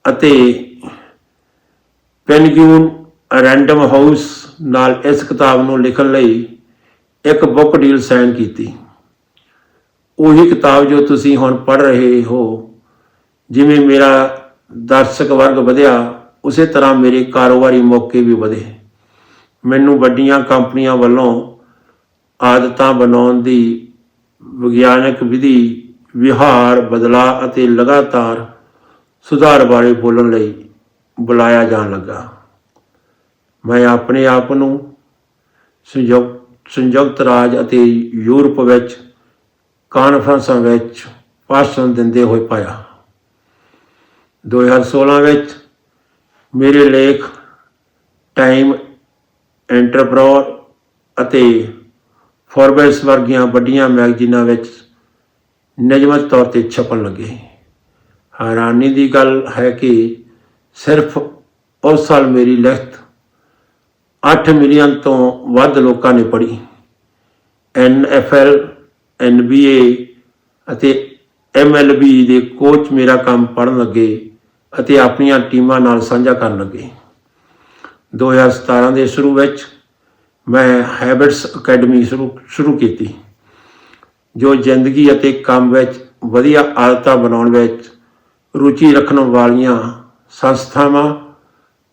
ਅਤੇ ਪੈਨਗਿਊਨ ਰੈਂਡਮ ਹਾਊਸ ਨਾਲ ਇਸ ਕਿਤਾਬ ਨੂੰ ਲਿਖਣ ਲਈ ਇੱਕ ਬੁੱਕ ਡੀਲ ਸਾਈਨ ਕੀਤੀ। ਉਹੀ ਕਿਤਾਬ ਜੋ ਤੁਸੀਂ ਹੁਣ ਪੜ੍ਹ ਰਹੇ ਹੋ, ਜਿਵੇਂ ਮੇਰਾ ਦਰਸ਼ਕ ਵਰਗ ਵਧਿਆ, ਉਸੇ ਤਰ੍ਹਾਂ ਮੇਰੇ ਕਾਰੋਬਾਰੀ ਮੌਕੇ ਵੀ ਵਧੇ। ਮੈਨੂੰ ਵੱਡੀਆਂ ਕੰਪਨੀਆਂ ਵੱਲੋਂ ਆਦਤਾਂ ਬਣਾਉਣ ਦੀ ਵਿਗਿਆਨਕ ਵਿਧੀ, ਵਿਹਾਰ, ਬਦਲਾਅ ਅਤੇ ਲਗਾਤਾਰ ਸੁਧਾਰ ਬਾਰੇ ਬੋਲਣ ਲਈ ਬੁਲਾਇਆ ਜਾਣ ਲੱਗਾ। ਮੈਂ ਆਪਣੇ ਆਪ ਨੂੰ ਸੰਯੁਕਤ ਸੰਯੁਕਤ ਰਾਜ ਅਤੇ ਯੂਰਪ ਵਿੱਚ ਕਾਨਫਰੰਸਾਂ ਵਿੱਚ ਭਾਸ਼ਣ ਦਿੰਦੇ ਹੋਏ ਪਾਇਆ। 2016 ਵਿੱਚ ਮੇਰੇ ਲੇਖ ਟਾਈਮ ਐਂਟਰਪ੍ਰੋਰ ਅਤੇ ਫੋਰਬਸ ਵਰਗੀਆਂ ਵੱਡੀਆਂ ਮੈਗਜ਼ੀਨਾਂ ਵਿੱਚ ਨਿਯਮਤ ਤੌਰ ਤੇ ਛਪਣ ਲੱਗੇ। ਹੈਰਾਨੀ ਦੀ ਗੱਲ ਹੈ ਕਿ ਸਿਰਫ ਉਸ ਸਾਲ ਮੇਰੀ ਲਿਖਤ 8 ਮਿਲੀਅਨ ਤੋਂ ਵੱਧ ਲੋਕਾਂ ਨੇ ਪੜ੍ਹੀ। NFL NBA ਅਤੇ MLB ਦੇ ਕੋਚ ਮੇਰਾ ਕੰਮ ਪੜ੍ਹਨ ਲੱਗੇ ਅਤੇ ਆਪਣੀਆਂ ਟੀਮਾਂ ਨਾਲ ਸਾਂਝਾ ਕਰਨ ਲੱਗੇ। 2017 ਦੇ ਸ਼ੁਰੂ ਵਿੱਚ ਮੈਂ ਹੈਬਿਟਸ ਅਕੈਡਮੀ ਸ਼ੁਰੂ ਸ਼ੁਰੂ ਕੀਤੀ, ਜੋ ਜ਼ਿੰਦਗੀ ਅਤੇ ਕੰਮ ਵਿੱਚ ਵਧੀਆ ਆਦਤਾਂ ਬਣਾਉਣ ਵਿੱਚ ਰੁਚੀ ਰੱਖਣ ਵਾਲੀਆਂ ਸੰਸਥਾਵਾਂ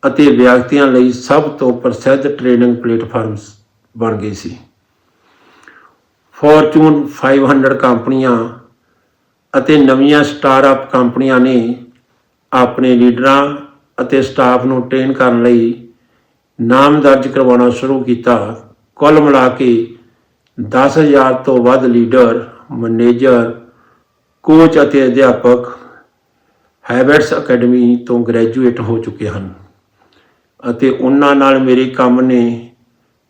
ਅਤੇ ਵਿਅਕਤੀਆਂ ਲਈ ਸਭ ਤੋਂ ਪ੍ਰਸਿੱਧ ਟ੍ਰੇਨਿੰਗ ਪਲੇਟਫਾਰਮਸ ਬਣ ਗਈ ਸੀ। ਫੋਰਚੂਨ 500 ਕੰਪਨੀਆਂ ਅਤੇ ਨਵੀਆਂ ਸਟਾਰਅਪ ਕੰਪਨੀਆਂ ਨੇ ਆਪਣੇ ਲੀਡਰਾਂ ਅਤੇ ਸਟਾਫ ਨੂੰ ਟ੍ਰੇਨ ਕਰਨ ਲਈ ਨਾਮ ਦਰਜ ਕਰਵਾਉਣਾ ਸ਼ੁਰੂ ਕੀਤਾ। ਕੁੱਲ ਮਿਲਾ ਕੇ 10000 ਤੋਂ ਵੱਧ ਲੀਡਰ, ਮੈਨੇਜਰ ਕੋਚ ਅਤੇ ਅਧਿਆਪਕ ਹੈਬਿਟਸ ਅਕੈਡਮੀ ਤੋਂ ਗ੍ਰੈਜੂਏਟ ਹੋ ਚੁੱਕੇ ਹਨ ਅਤੇ ਉਹਨਾਂ ਨਾਲ ਮੇਰੇ ਕੰਮ ਨੇ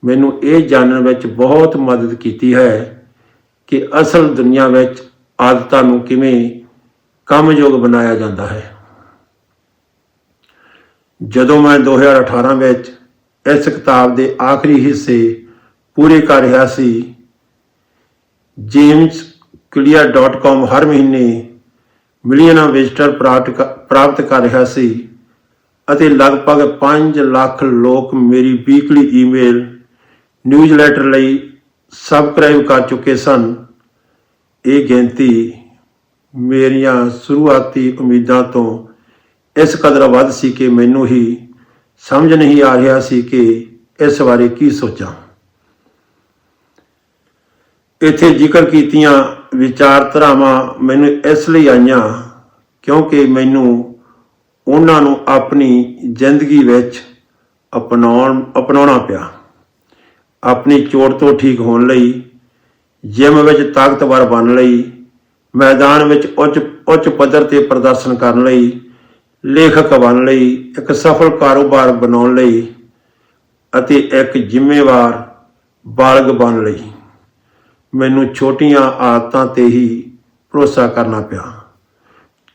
ਮੈਨੂੰ ਇਹ ਜਾਣਨ ਵਿੱਚ ਬਹੁਤ ਮਦਦ ਕੀਤੀ ਹੈ ਕਿ ਅਸਲ ਦੁਨੀਆ ਵਿੱਚ ਆਦਤਾਂ ਨੂੰ ਕਿਵੇਂ ਕੰਮਯੋਗ ਬਣਾਇਆ ਜਾਂਦਾ ਹੈ। ਜਦੋਂ ਮੈਂ 2018 ਵਿੱਚ ਇਸ ਕਿਤਾਬ ਦੇ ਆਖਰੀ ਹਿੱਸੇ ਪੂਰੇ ਕਰ ਰਿਹਾ ਸੀ jamesclear.com ਹਰ ਮਹੀਨੇ ਮਿਲੀਅਨਾਂ ਵਿਜ਼ਟਰ ਪ੍ਰਾਪਤ ਪ੍ਰਾਪਤ ਕਰ ਰਿਹਾ ਸੀ ਅਤੇ ਲਗਭਗ 5 ਲੱਖ ਲੋਕ ਮੇਰੀ ਵੀਕਲੀ ਈਮੇਲ, ਨਿਊਜ਼ਲੈਟਰ ਲਈ ਸਬਸਕ੍ਰਾਈਬ ਕਰ ਚੁੱਕੇ ਸਨ। ਇਹ ਗਿਣਤੀ ਮੇਰੀਆਂ ਸ਼ੁਰੂਆਤੀ ਉਮੀਦਾਂ ਤੋਂ ਇਸ ਕਦਰ ਵੱਧ ਸੀ ਕਿ ਮੈਨੂੰ ਹੀ ਸਮਝ ਨਹੀਂ ਆ ਰਿਹਾ ਸੀ ਕਿ ਇਸ ਬਾਰੇ ਕੀ ਸੋਚਾਂ। ਇੱਥੇ ਜ਼ਿਕਰ ਕੀਤੀਆਂ ਵਿਚਾਰਧਾਰਾਵਾਂ ਮੈਨੂੰ ਇਸ ਲਈ ਆਈਆਂ ਕਿਉਂਕਿ ਮੈਨੂੰ ਉਹਨਾਂ ਨੂੰ ਆਪਣੀ ਜ਼ਿੰਦਗੀ ਵਿੱਚ ਅਪਣਾਉਣ, ਅਪਣਾਉਣਾ ਪਿਆ। ਆਪਣੀ ਚੋਟ ਤੋਂ ਠੀਕ ਹੋਣ ਲਈ, ਜਿਮ ਵਿੱਚ ਤਾਕਤਵਰ ਬਣਨ ਲਈ, ਮੈਦਾਨ ਵਿੱਚ ਉੱਚ ਉੱਚ ਪੱਧਰ ਤੇ ਪ੍ਰਦਰਸ਼ਨ ਕਰਨ ਲਈ, ਲੇਖਕ ਬਣਨ ਲਈ, ਇੱਕ ਸਫਲ ਕਾਰੋਬਾਰ ਬਣਾਉਣ ਲਈ ਅਤੇ ਇੱਕ ਜ਼ਿੰਮੇਵਾਰ ਬਾਲਗ ਬਣਨ ਲਈ। ਮੈਨੂੰ ਛੋਟੀਆਂ ਆਦਤਾਂ ਤੇ ਹੀ ਭਰੋਸਾ ਕਰਨਾ ਪਿਆ।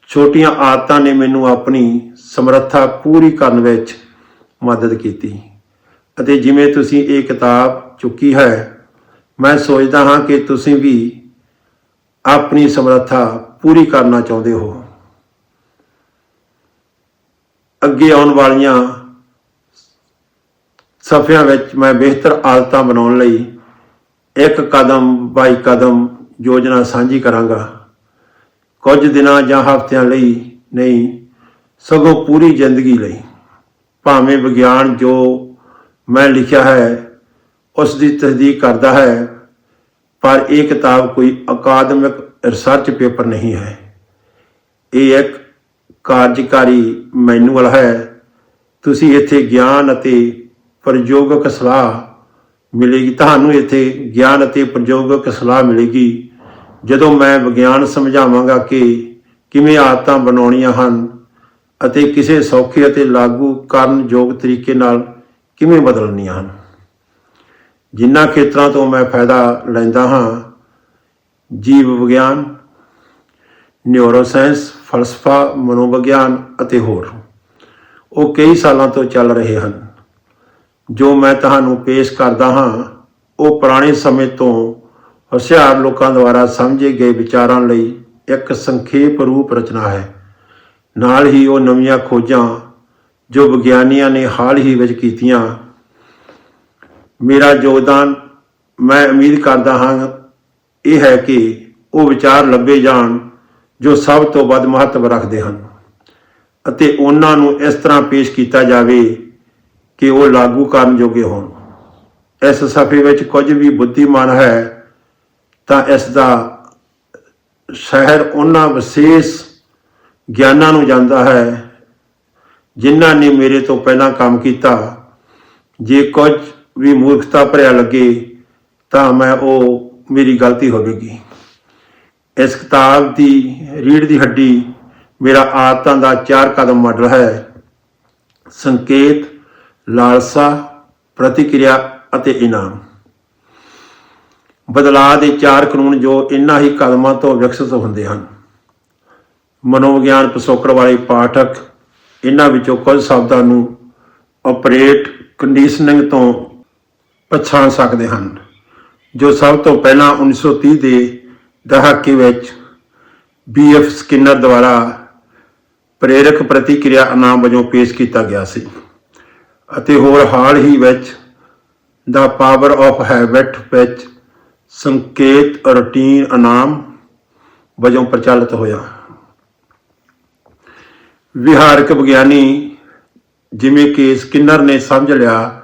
ਛੋਟੀਆਂ ਆਦਤਾਂ ਨੇ ਮੈਨੂੰ ਆਪਣੀ ਸਮਰੱਥਾ ਪੂਰੀ ਕਰਨ ਵਿੱਚ ਮਦਦ ਕੀਤੀ। ਅਤੇ ਜਿਵੇਂ ਤੁਸੀਂ ਇਹ ਕਿਤਾਬ ਚੁੱਕੀ ਹੈ, ਮੈਂ ਸੋਚਦਾ ਹਾਂ ਕਿ ਤੁਸੀਂ ਵੀ ਆਪਣੀ ਸਮਰੱਥਾ ਪੂਰੀ ਕਰਨਾ ਚਾਹੁੰਦੇ ਹੋ। ਅੱਗੇ ਆਉਣ ਵਾਲੀਆਂ ਸਫ਼ਿਆਂ ਵਿੱਚ ਮੈਂ ਬਿਹਤਰ ਆਦਤਾਂ ਬਣਾਉਣ ਲਈ ਇੱਕ ਕਦਮ, ਬਾਈ ਕਦਮ ਯੋਜਨਾ ਸਾਂਝੀ ਕਰਾਂਗਾ। ਕੁਝ ਦਿਨਾਂ ਜਾਂ ਹਫ਼ਤਿਆਂ ਲਈ ਨਹੀਂ, ਸਗੋਂ ਪੂਰੀ ਜ਼ਿੰਦਗੀ ਲਈ। ਭਾਵੇਂ ਵਿਗਿਆਨ ਜੋ ਮੈਂ ਲਿਖਿਆ ਹੈ, ਉਸ ਦੀ ਤਸਦੀਕ ਕਰਦਾ ਹੈ, ਪਰ ਇਹ ਕਿਤਾਬ ਕੋਈ ਅਕਾਦਮਿਕ ਰਿਸਰਚ ਪੇਪਰ ਨਹੀਂ ਹੈ। ਇਹ ਇੱਕ ਕਾਰਜਕਾਰੀ ਮੈਨੂਅਲ ਹੈ। ਤੁਸੀਂ ਇੱਥੇ ਗਿਆਨ ਅਤੇ ਪ੍ਰਯੋਗਿਕ ਸਲਾਹ ਮਿਲੇਗੀ, ਤੁਹਾਨੂੰ ਇੱਥੇ ਗਿਆਨ ਅਤੇ ਪ੍ਰਯੋਗਿਕ ਸਲਾਹ ਮਿਲੇਗੀ। ਜਦੋਂ ਮੈਂ ਵਿਗਿਆਨ ਸਮਝਾਵਾਂਗਾ ਕਿ ਕਿਵੇਂ ਆਦਤਾਂ ਬਣਾਉਣੀਆਂ ਹਨ ਅਤੇ ਕਿਸੇ ਸੌਖੇ ਅਤੇ ਲਾਗੂ ਕਰਨ ਯੋਗ ਤਰੀਕੇ ਨਾਲ ਕਿਵੇਂ ਬਦਲਣੀਆਂ ਹਨ। ਜਿਨ੍ਹਾਂ ਖੇਤਰਾਂ ਤੋਂ ਮੈਂ ਫਾਇਦਾ ਲੈਂਦਾ ਹਾਂ, ਜੀਵ ਵਿਗਿਆਨ ਨਿਊਰੋਸਾਇੰਸ ਫਲਸਫਾ, ਮਨੋਵਿਗਿਆਨ ਅਤੇ ਹੋਰ, ਉਹ ਕਈ ਸਾਲਾਂ ਤੋਂ ਚੱਲ ਰਹੇ ਹਨ। ਜੋ ਮੈਂ ਤੁਹਾਨੂੰ ਪੇਸ਼ ਕਰਦਾ ਹਾਂ, ਉਹ ਪੁਰਾਣੇ ਸਮੇਂ ਤੋਂ ਹੁਸ਼ਿਆਰ ਲੋਕਾਂ ਦੁਆਰਾ ਸਮਝੇ ਗਏ ਵਿਚਾਰਾਂ ਲਈ ਇੱਕ ਸੰਖੇਪ ਰੂਪ ਰਚਨਾ ਹੈ। ਨਾਲ ਹੀ ਉਹ ਨਵੀਆਂ ਖੋਜਾਂ ਜੋ ਵਿਗਿਆਨੀਆਂ ਨੇ ਹਾਲ ਹੀ ਵਿੱਚ ਕੀਤੀਆਂ। ਮੇਰਾ ਯੋਗਦਾਨ, ਮੈਂ ਉਮੀਦ ਕਰਦਾ ਹਾਂ, ਇਹ ਹੈ ਕਿ ਉਹ ਵਿਚਾਰ ਲੱਭੇ ਜਾਣ ਜੋ ਸਭ ਤੋਂ ਵੱਧ ਮਹੱਤਵ ਰੱਖਦੇ ਹਨ ਅਤੇ ਉਹਨਾਂ ਨੂੰ ਇਸ ਤਰ੍ਹਾਂ ਪੇਸ਼ ਕੀਤਾ ਜਾਵੇ ਕਿ ਉਹ ਲਾਗੂ ਕਰਨ ਯੋਗੇ ਹੋਣ। ਇਸ ਸਫੇ ਵਿੱਚ ਕੁਝ ਵੀ ਬੁੱਧੀਮਾਨ ਹੈ, ਤਾਂ ਇਸ ਦਾ ਸ਼ਹਿਰ ਉਹਨਾਂ ਵਿਸ਼ੇਸ਼ ਗਿਆਨਾਂ ਨੂੰ ਜਾਂਦਾ ਹੈ, ਜਿਨ੍ਹਾਂ ਨੇ ਮੇਰੇ ਤੋਂ ਪਹਿਲਾਂ ਕੰਮ ਕੀਤਾ। ਜੇ ਕੁਝ ਵੀ ਮੂਰਖਤਾ ਭਰਿਆ ਲੱਗੇ, ਤਾਂ ਮੈਂ ਉਹ ਮੇਰੀ ਗਲਤੀ ਹੋਵੇਗੀ। ਇਸ ਕਿਤਾਬ ਦੀ ਰੀੜ ਦੀ ਹੱਡੀ ਮੇਰਾ ਆਦਤਾਂ ਦਾ ਚਾਰ ਕਦਮ ਮਾਡਲ ਹੈ। ਸੰਕੇਤ ਲਾਲਸਾ, ਪ੍ਰਤੀਕਿਰਿਆ ਅਤੇ ਇਨਾਮ। ਬਦਲਾਅ ਦੇ ਚਾਰ ਕਾਨੂੰਨ ਜੋ ਇਨ੍ਹਾਂ ਹੀ ਕਦਮਾਂ ਤੋਂ ਵਿਕਸਿਤ ਹੁੰਦੇ ਹਨ। ਮਨੋਵਿਗਿਆਨ ਪਿਛੋਕੜ ਵਾਲੇ ਪਾਠਕ ਇਹਨਾਂ ਵਿੱਚੋਂ ਕੁਝ ਸ਼ਬਦਾਂ ਨੂੰ ਆਪਰੇਟ ਕੰਡੀਸ਼ਨਿੰਗ ਤੋਂ ਪਛਾਣ ਸਕਦੇ ਹਨ, ਜੋ ਸਭ ਤੋਂ ਪਹਿਲਾਂ 1930 ਦੇ ਦਹਾਕੇ ਵਿੱਚ ਬੀਐਫ ਸਕਿਨਰ ਦੁਆਰਾ ਪ੍ਰੇਰਕ ਪ੍ਰਤੀਕਿਰਿਆ ਇਨਾਮ ਵਜੋਂ ਪੇਸ਼ ਕੀਤਾ ਗਿਆ ਸੀ। ਅਤੇ ਹੋਰ ਹਾਲ ਹੀ ਵਿੱਚ ਦਾ ਪਾਵਰ ਆਫ ਹੈਬਿਟ ਵਿੱਚ ਸੰਕੇਤ ਰੁਟੀਨ ਇਨਾਮ ਵਜੋਂ ਪ੍ਰਚਲਿਤ ਹੋਇਆ। ਵਿਹਾਰਕ ਵਿਗਿਆਨੀ ਜਿਵੇਂ ਕਿ ਸਕਿਨਰ ਨੇ ਸਮਝ ਲਿਆ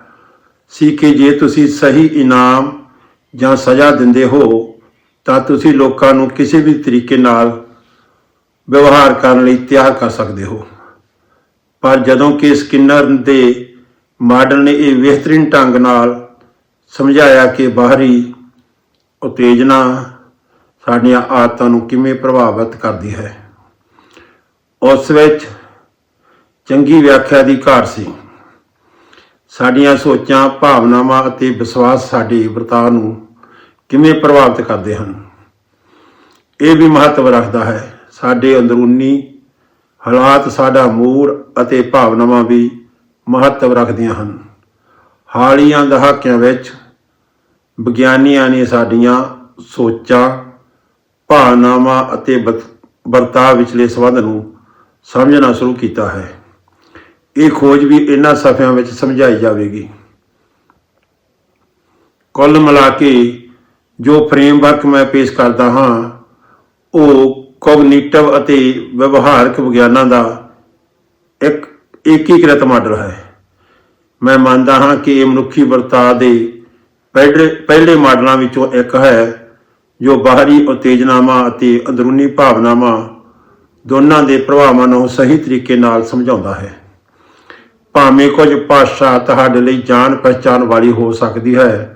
ਸੀ ਕਿ ਜੇ ਤੁਸੀਂ ਸਹੀ ਇਨਾਮ ਜਾਂ ਸਜ਼ਾ ਦਿੰਦੇ ਹੋ, ਤਾਂ ਤੁਸੀਂ ਲੋਕਾਂ ਨੂੰ ਕਿਸੇ ਵੀ ਤਰੀਕੇ ਨਾਲ ਵਿਵਹਾਰ ਕਰਨ ਲਈ ਤਿਆਰ ਕਰ ਸਕਦੇ ਹੋ। ਪਰ ਜਦੋਂ ਕਿ ਸਕਿਨਰ ਦੇ ਮਾਡਲ ਨੇ ਇਹ ਬਿਹਤਰੀਨ ਢੰਗ ਨਾਲ ਸਮਝਾਇਆ ਕਿ ਬਾਹਰੀ ਉਤੇਜਨਾ ਸਾਡੀਆਂ ਆਦਤਾਂ ਨੂੰ ਕਿਵੇਂ ਪ੍ਰਭਾਵਿਤ ਕਰਦੀ ਹੈ। ਉਸ ਵਿੱਚ ਚੰਗੀ ਵਿਆਖਿਆ ਦੀ ਘਾਟ ਸੀ। ਸਾਡੀਆਂ ਸੋਚਾਂ, ਭਾਵਨਾਵਾਂ ਅਤੇ ਵਿਸ਼ਵਾਸ ਸਾਡੇ ਵਰਤਾਅ ਨੂੰ ਕਿਵੇਂ ਪ੍ਰਭਾਵਿਤ ਕਰਦੇ ਹਨ, ਇਹ ਵੀ ਮਹੱਤਵ ਰੱਖਦਾ ਹੈ। ਸਾਡੇ ਅੰਦਰੂਨੀ ਹਾਲਾਤ, ਸਾਡਾ ਮੂਡ ਅਤੇ ਭਾਵਨਾਵਾਂ ਵੀ ਮਹੱਤਵ ਰੱਖਦੀਆਂ ਹਨ। ਹਾਲੀਆਂ ਦਹਾਕਿਆਂ ਵਿੱਚ ਵਿਗਿਆਨੀਆਂ ਨੇ ਸਾਡੀਆਂ ਸੋਚਾਂ, ਭਾਵਨਾਵਾਂ ਅਤੇ ਵਰਤ- ਵਰਤਾਅ ਵਿਚਲੇ ਸੰਬੰਧ ਨੂੰ ਸਮਝਣਾ ਸ਼ੁਰੂ ਕੀਤਾ ਹੈ। ਇਹ ਖੋਜ ਵੀ ਇਹਨਾਂ ਸਫ਼ਿਆਂ ਵਿੱਚ ਸਮਝਾਈ ਜਾਵੇਗੀ। ਕੁੱਲ ਮਿਲਾ ਕੇ ਜੋ ਫਰੇਮਵਰਕ ਮੈਂ ਪੇਸ਼ ਕਰਦਾ ਹਾਂ, ਉਹ ਕੋਗਨੀਟਿਵ ਅਤੇ ਵਿਵਹਾਰਕ ਵਿਗਿਆਨਾਂ ਦਾ ਇੱਕ ਏਕੀਕ੍ਰਿਤ ਮਾਡਲ ਹੈ। ਮੈਂ ਮੰਨਦਾ ਹਾਂ ਕਿ ਇਹ ਮਨੁੱਖੀ ਵਰਤਾਅ ਦੇ ਪਹਿਲੇ ਪਹਿਲੇ ਮਾਡਲਾਂ ਵਿੱਚੋਂ ਇੱਕ ਹੈ, ਜੋ ਬਾਹਰੀ ਉਤੇਜਨਾਵਾਂ ਅਤੇ ਅੰਦਰੂਨੀ ਭਾਵਨਾਵਾਂ ਦੋਨਾਂ ਦੇ ਪ੍ਰਭਾਵਾਂ ਨੂੰ ਸਹੀ ਤਰੀਕੇ ਨਾਲ ਸਮਝਾਉਂਦਾ ਹੈ। ਭਾਵੇਂ ਕੁਝ ਭਾਸ਼ਾ ਤੁਹਾਡੇ ਲਈ ਜਾਣ ਪਛਾਣ ਵਾਲੀ ਹੋ ਸਕਦੀ ਹੈ,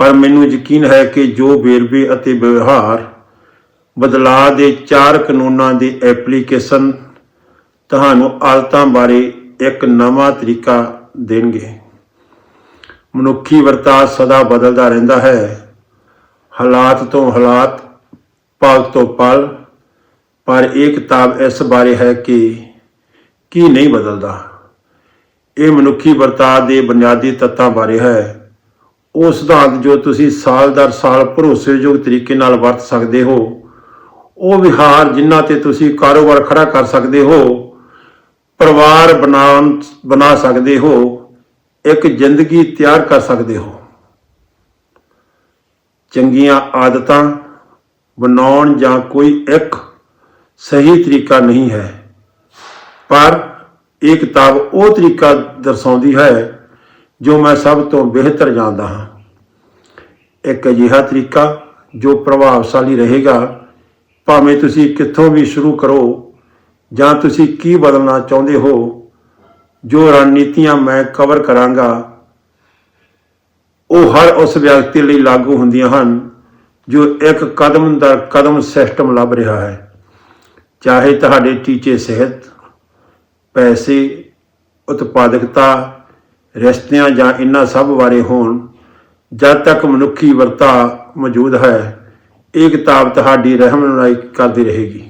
ਪਰ ਮੈਨੂੰ ਯਕੀਨ ਹੈ ਕਿ ਜੋ ਵੇਰਵੇ ਅਤੇ ਵਿਵਹਾਰ ਬਦਲਾਅ ਦੇ ਚਾਰ ਕਾਨੂੰਨਾਂ ਦੀ ਐਪਲੀਕੇਸ਼ਨ ਤੁਹਾਨੂੰ ਆਦਤਾਂ ਬਾਰੇ ਇੱਕ ਨਵਾਂ ਤਰੀਕਾ ਦੇਣਗੇ। ਮਨੁੱਖੀ ਵਰਤਾਅ ਸਦਾ ਬਦਲਦਾ ਰਹਿੰਦਾ ਹੈ। ਹਾਲਾਤ ਤੋਂ ਹਾਲਾਤ, ਪਲ ਤੋਂ ਪਲ, ਪਰ ਇਹ ਕਿਤਾਬ ਇਸ ਬਾਰੇ ਹੈ ਕਿ ਕੀ ਨਹੀਂ ਬਦਲਦਾ। ਇਹ ਮਨੁੱਖੀ ਵਰਤਾਅ ਦੇ ਬੁਨਿਆਦੀ ਤੱਤਾਂ ਬਾਰੇ ਹੈ। ਉਹ ਸਿਧਾਂਤ ਜੋ ਤੁਸੀਂ ਸਾਲ ਦਰ ਸਾਲ ਭਰੋਸੇਯੋਗ ਤਰੀਕੇ ਨਾਲ ਵਰਤ ਸਕਦੇ ਹੋ, ਉਹ ਵਿਹਾਰ ਜਿਨ੍ਹਾਂ ਤੇ ਤੁਸੀਂ ਕਾਰੋਬਾਰ ਖੜਾ ਕਰ ਸਕਦੇ ਹੋ ਪਰਿਵਾਰ ਬਣਾਉਣ ਬਣਾ ਸਕਦੇ ਹੋ, ਇੱਕ ਜ਼ਿੰਦਗੀ ਤਿਆਰ ਕਰ ਸਕਦੇ ਹੋ। ਚੰਗੀਆਂ ਆਦਤਾਂ ਬਣਾਉਣ ਜਾਂ ਕੋਈ ਇੱਕ ਸਹੀ ਤਰੀਕਾ ਨਹੀਂ ਹੈ। ਪਰ ਇਹ ਕਿਤਾਬ ਉਹ ਤਰੀਕਾ ਦਰਸਾਉਂਦੀ ਹੈ ਜੋ ਮੈਂ ਸਭ ਤੋਂ ਬਿਹਤਰ ਜਾਣਦਾ ਹਾਂ। ਇੱਕ ਅਜਿਹਾ ਤਰੀਕਾ ਜੋ ਪ੍ਰਭਾਵਸ਼ਾਲੀ ਰਹੇਗਾ। ਭਾਵੇਂ ਤੁਸੀਂ ਕਿੱਥੋਂ ਵੀ ਸ਼ੁਰੂ ਕਰੋ ਜਾਂ ਤੁਸੀਂ ਕੀ ਬਦਲਣਾ ਚਾਹੁੰਦੇ ਹੋ, ਜੋ ਰਣਨੀਤੀਆਂ ਮੈਂ ਕਵਰ ਕਰਾਂਗਾ, ਉਹ ਹਰ ਉਸ ਵਿਅਕਤੀ ਲਈ ਲਾਗੂ ਹੁੰਦੀਆਂ ਹਨ, ਜੋ ਇੱਕ ਕਦਮ ਦਰ ਕਦਮ ਸਿਸਟਮ ਲੱਭ ਰਿਹਾ ਹੈ। ਚਾਹੇ ਤੁਹਾਡੇ ਟੀਚੇ ਸਿਹਤ, ਪੈਸੇ, ਉਤਪਾਦਕਤਾ, ਰਿਸ਼ਤਿਆਂ ਜਾਂ ਇਨ੍ਹਾਂ ਸਭ ਬਾਰੇ ਹੋਣ, ਜਦ ਤੱਕ ਮਨੁੱਖੀ ਵਰਤਾ ਮੌਜੂਦ ਹੈ, ਇਹ ਕਿਤਾਬ ਤੁਹਾਡੀ ਰਹਿਨੁਮਾਈ ਕਰਦੀ ਰਹੇਗੀ।